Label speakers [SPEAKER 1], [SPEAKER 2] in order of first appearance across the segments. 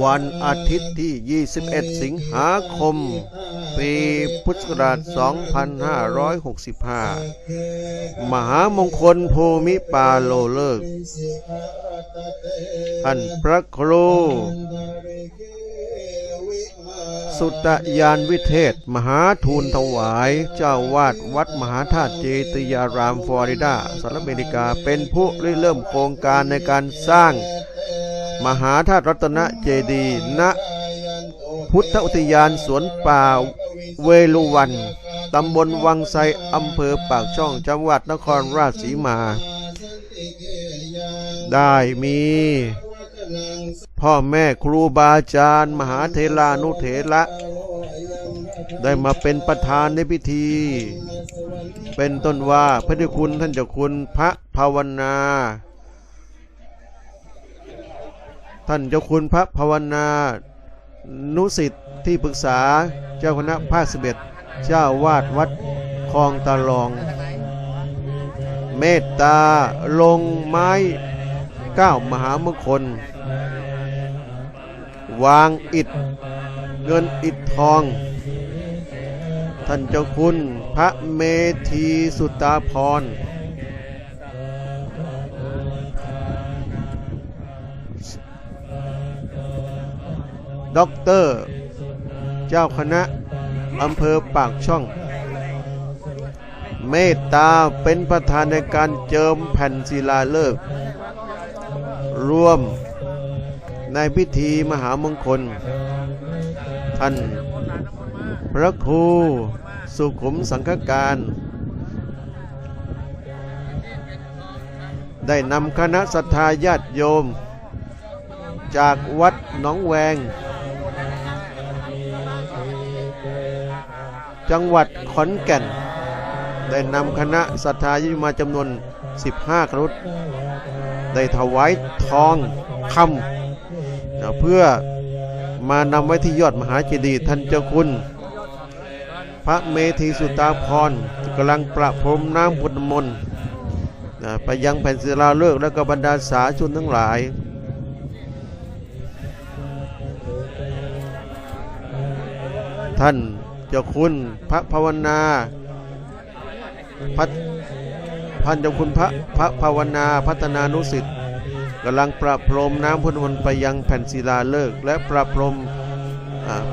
[SPEAKER 1] วันอาทิตย์ที่ 21 สิงหาคม ปีพุทธศักราช 2565 มหามงคลภูมิปาโลเลิก ท่านพระครูสุตยานวิเทศ มหาทูลถวาย เจ้าวาดวัดมหาธาตุเจติยารามฟลอริดาสหรัฐอเมริกาเป็นผู้ริเริ่มโครงการในการสร้าง มหาธาตุรัตนเจดีณพุทธอุทยานสวนป่าเวลุวัน ตำบลวังไซอำเภอปากช่องจังหวัดนครราชสีมา ได้มี พ่อแม่ครูบาอาจารย์ มหาเทรานุเถระได้มาเป็นประธานในพิธี เป็นต้นว่าพระเดชคุณท่านเจ้าคุณพระภาวนา ท่านเจ้าคุณพระภาวนานุสิทธิ์ที่ปรึกษาเจ้าคณะภาคสิบเอ็ดเจ้าวาดวัดคลองตาลอง เมตตาลงไม้ก้ามหามงคล วางอิฐเงินอิฐทอง ท่านเจ้าคุณพระเมธีสุตาพร ด็อกเตอร์ เจ้าคณะอำเภอปากช่อง เมตตาเป็นประธานในการเจิมแผ่นศิลาฤกษ์ร่วมในพิธีมหามงคล ท่านพระครูสุขุมสังฆการ ได้นำคณะศรัทธาญาติโยม จากวัดหนองแวง จังหวัดขอนแก่น ได้นำคณะศรัทธาญาติมาจำนวน 15 ครุฑได้ถวายทองคำเพื่อมานำไว้ที่ยอดมหาเจดีย์ท่านเจ้าคุณ พระเมธีสุตาพรกำลังประพรมน้ำพุทธมนต์ไปยังแผ่นศิลาฤกษ์และก็บรรดาสาชุนทั้งหลายท่าน เจ้าคุณพระภาวนาพัฒพันเจ้าคุณพระพระภาวนาพัฒนานุสิทธิ์กำลังประพรมน้ำพุทธมนต์ไปยังแผ่นศิลาฤกษ์และประพรม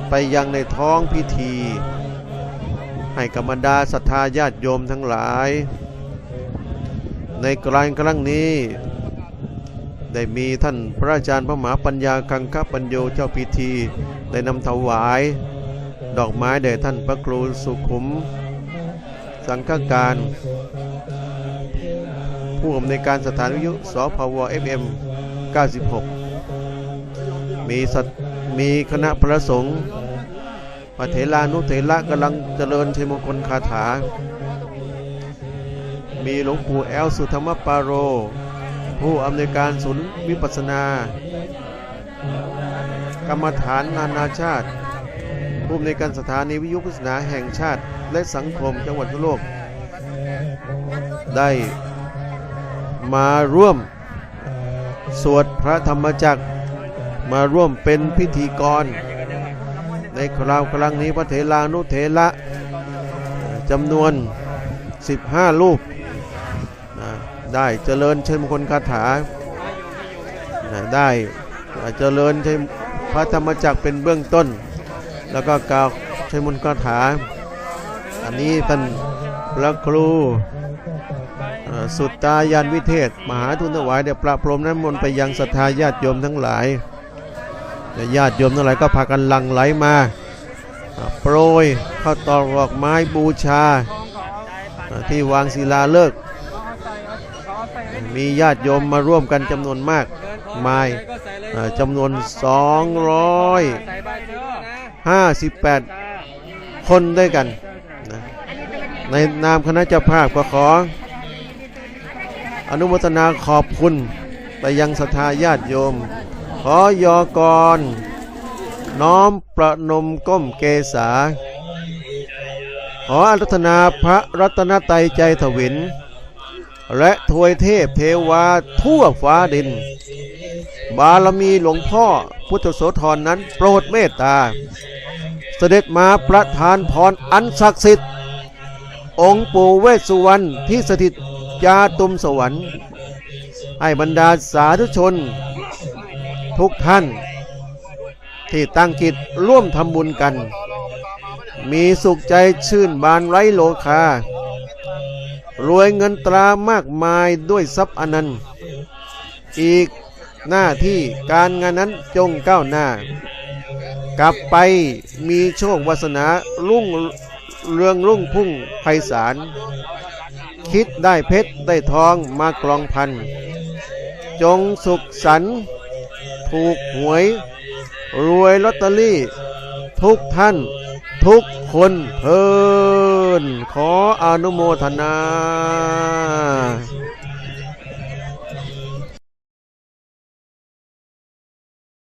[SPEAKER 1] ไปยังในท้องพิธี ให้กับรรดาศรัทธาญาติโยมทั้งหลาย ในกลางครั้งนี้ ได้มีท่านพระอาจารย์พระมหาปัญญาคังคปัญโยเจ้าพิธี ได้นำถวาย ดอกไม้แด่ท่านพระครูสุขุม สังฆการ ผู้อำนวยการสถานวิทยุสพว FM 96 มีสัตมีคณะพระสงฆ์พระเถรานุเถระกำลังเจริญชัยมงคลคาถา มีหลวงปู่แอลสุธรรมปาโร ผู้อำนวยการศูนย์วิปัสสนา กรรมฐานนานาชาติ ผู้อำนวยการสถานีวิทยุพุทธศาสนาแห่งชาติและสังคมจังหวัดทั่วโลก ได้มาร่วมสวดพระธรรมจักร มาร่วมเป็นพิธีกร ในคราวครั้งนี้พระเถรานุเถระจำนวน 15 รูปได้เจริญเชิญมงคลคาถา ได้เจริญใช้พระธรรมจักรเป็นเบื้องต้น แล้วก็กล่าวใช้มนต์คาถา อันนี้ท่านพระครูสุตตายานวิเทศ มหาทุนถวายเดี๋ยวประพรมน้ำมนต์ไปยังศรัทธาญาติโยมทั้งหลายญาติโยมทั้งหลายก็พากันหลั่งไหลมาโปรยข้าวตอกดอกไม้บูชา ที่วางศิลาฤกษ์มีญาติโยมมาร่วมกันจำนวนมากมายอ่จำนวน 58 คนด้วยกันนะในนามคณะเจ้าภาพก็ขอ อนุโมทนาขอบคุณไปยังศรัทธาญาติโยม ขอยอกร น้อมประนมก้มเกษา ขออารัธนาพระรัตนตรัยใจถวิน และทวยเทพเทวาทั่วฟ้าดิน บารมีหลวงพ่อพุทธโสธรนั้น โปรดเมตตา เสด็จมาประทานพรอันศักดิ์สิทธิ์ องค์ปู่เวสสุวรรณที่สถิตยาตุมสวรรค์ ให้บรรดาสาธุชน ทุกท่าน ที่ตั้งจิตร่วมทำบุญกัน มีสุขใจชื่นบานไร้โลคารวยเงินตรามากมายด้วยทรัพย์อนันต์อีก หน้าที่การงานนั้นจงก้าวหน้า กลับไปมีโชควาสนารุ่งเรืองรุ่งพุ่งไพศาลคิดได้เพชรได้ทองมากรองพัน จงสุขสันต์ถูกหวย รวยลอตเตอรี่ ทุกท่าน ทุกคนเทินขออนุโมทนา